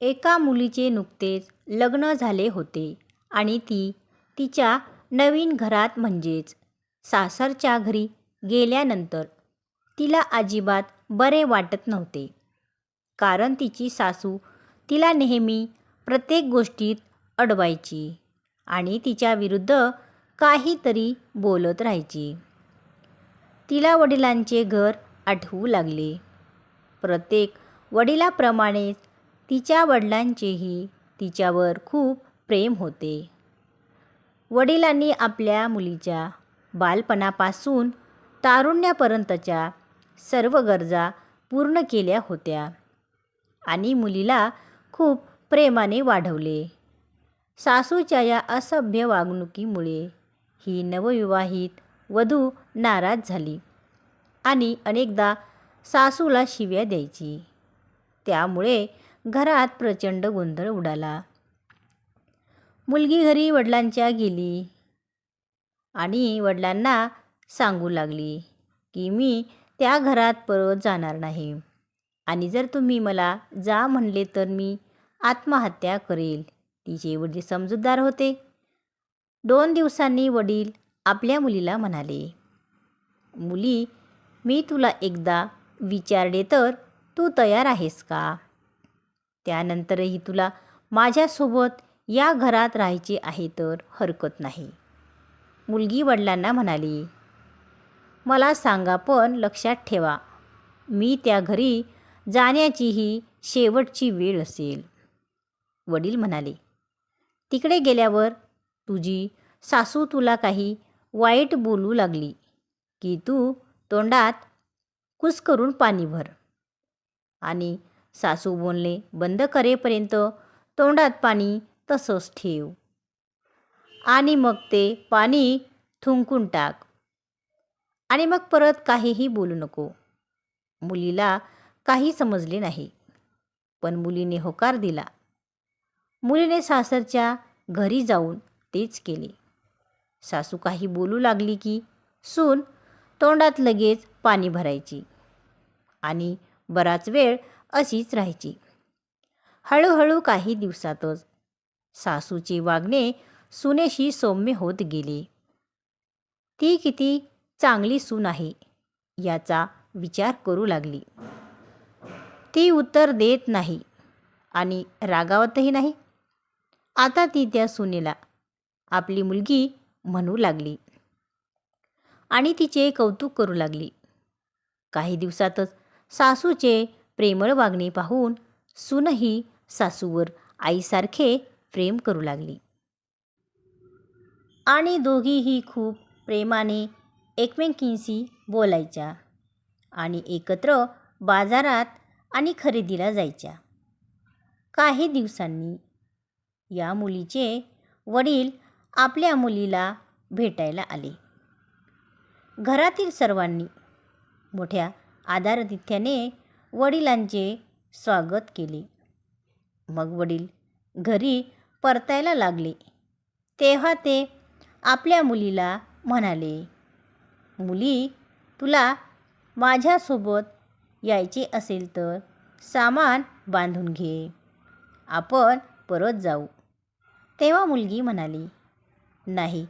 एका मुलीचे नुकतेच लग्न झाले होते आणि ती तिच्या नवीन घरात म्हणजेच सासरच्या घरी गेल्यानंतर तिला अजिबात बरे वाटत नव्हते. कारण तिची सासू तिला नेहमी प्रत्येक गोष्टीत अडवायची आणि तिच्या विरुद्ध काहीतरी बोलत राहायची. तिला वडिलांचे घर आठवू लागले. प्रत्येक वडिलाप्रमाणेच तिच्या वडिलांचेही तिच्यावर खूप प्रेम होते. वडिलांनी आपल्या मुलीच्या बालपणापासून तारुण्यापर्यंतच्या सर्व गरजा पूर्ण केल्या होत्या आणि मुलीला खूप प्रेमाने वाढवले. सासूच्या या असभ्य वागणुकीमुळे ही नवविवाहित वधू नाराज झाली आणि अनेकदा सासूला शिव्या द्यायची. त्यामुळे घरात प्रचंड गोंधळ उडाला. मुलगी घरी वडिलांच्या गेली आणि वडिलांना सांगू लागली की मी त्या घरात परत जाणार नाही आणि जर तुम्ही मला जा म्हणले तर मी आत्महत्या करेल. तिचे वडील समजूतदार होते. दोन दिवसांनी वडील आपल्या मुलीला म्हणाले मुली मी तुला एकदा विचारले तर तू तयार आहेस का? त्यानंतरही तुला माझ्यासोबत या घरात राहायचे आहे तर हरकत नाही. मुलगी वडिलांना म्हणाली मला सांगा पण लक्षात ठेवा मी त्या घरी जाण्याची ही शेवटची वेळ असेल. वडील म्हणाले तिकडे गेल्यावर तुझी सासू तुला काही वाईट बोलू लागली की तू तोंडात कुस करून पाणी भर आणि सासू बोलणे बंद करेपर्यंत तोंडात पाणी तसंच ठेव. आणि मग ते पाणी थुंकून टाक. आणि मग परत काहीही बोलू नको. मुलीला काही समजले नाही. पण मुलीने होकार दिला. मुलीने सासरच्या घरी जाऊन तेच केले. सासू काही बोलू लागली की सून तोंडात लगेच पाणी भरायची. आणि बराच वेळ अशीच राहायची. हळूहळू काही दिवसातच सासूचे वागणे सुनेशी सौम्य होत गेले. ती किती चांगली सून आहे याचा विचार करू लागली. ती उत्तर देत नाही आणि रागावतही नाही. आता ती त्या सुनेला आपली मुलगी म्हणू लागली आणि तिचे कौतुक करू लागली. काही दिवसातच सासूचे प्रेमळ वागणे पाहून सूनही सासूवर आईसारखे प्रेम करू लागली. आणि दोघीही खूप प्रेमाने एकमेकींशी बोलायच्या आणि एकत्र बाजारात आणि खरेदीला जायच्या. काही दिवसांनी या मुलीचे वडील आपल्या मुलीला भेटायला आले. घरातील सर्वांनी मोठ्या आदरातिथ्याने वडिलांचे स्वागत केले. मग वडील घरी परतायला लागले. तेव्हा ते आपल्या मुलीला म्हणाले मुली तुला माझ्यासोबत यायचे असेल तर सामान बांधून घे. आपण परत जाऊ. तेव्हा मुलगी म्हणाली नाही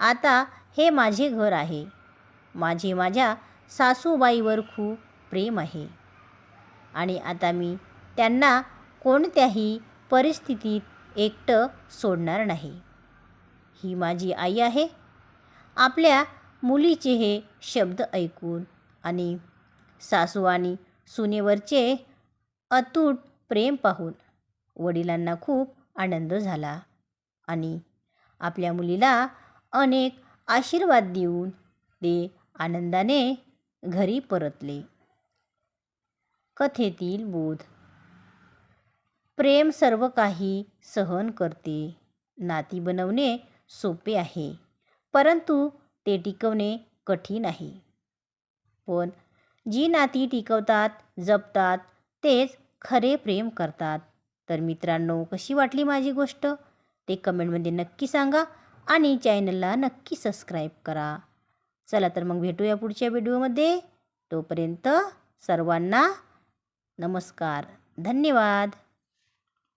आता हे माझे घर आहे. माझे माझ्या सासूबाईवर खूप प्रेम आहे. आणि आता मी त्यांना कोणत्याही परिस्थितीत एकटं सोडणार नाही. ही माझी आई आहे. आपल्या मुलीचे हे शब्द ऐकून आणि सासू आणि सुनेवरचे अतूट प्रेम पाहून वडिलांना खूप आनंद झाला आणि आपल्या मुलीला अनेक आशीर्वाद देऊन ते आनंदाने घरी परतले. कथेतील बोध. प्रेम सर्व काही सहन करते. नाती बनवणे सोपे आहे परंतु ते टिकवणे कठीण आहे. पण जी नाती टिकवतात जपतात तेच खरे प्रेम करतात. तर मित्रांनो कशी वाटली माझी गोष्ट? ते कमेंटमध्ये नक्की सांगा आणि चॅनलला नक्की सबस्क्राईब करा. चला तर मग भेटूया पुढच्या व्हिडिओमध्ये. तोपर्यंत सर्वांना नमस्कार धन्यवाद.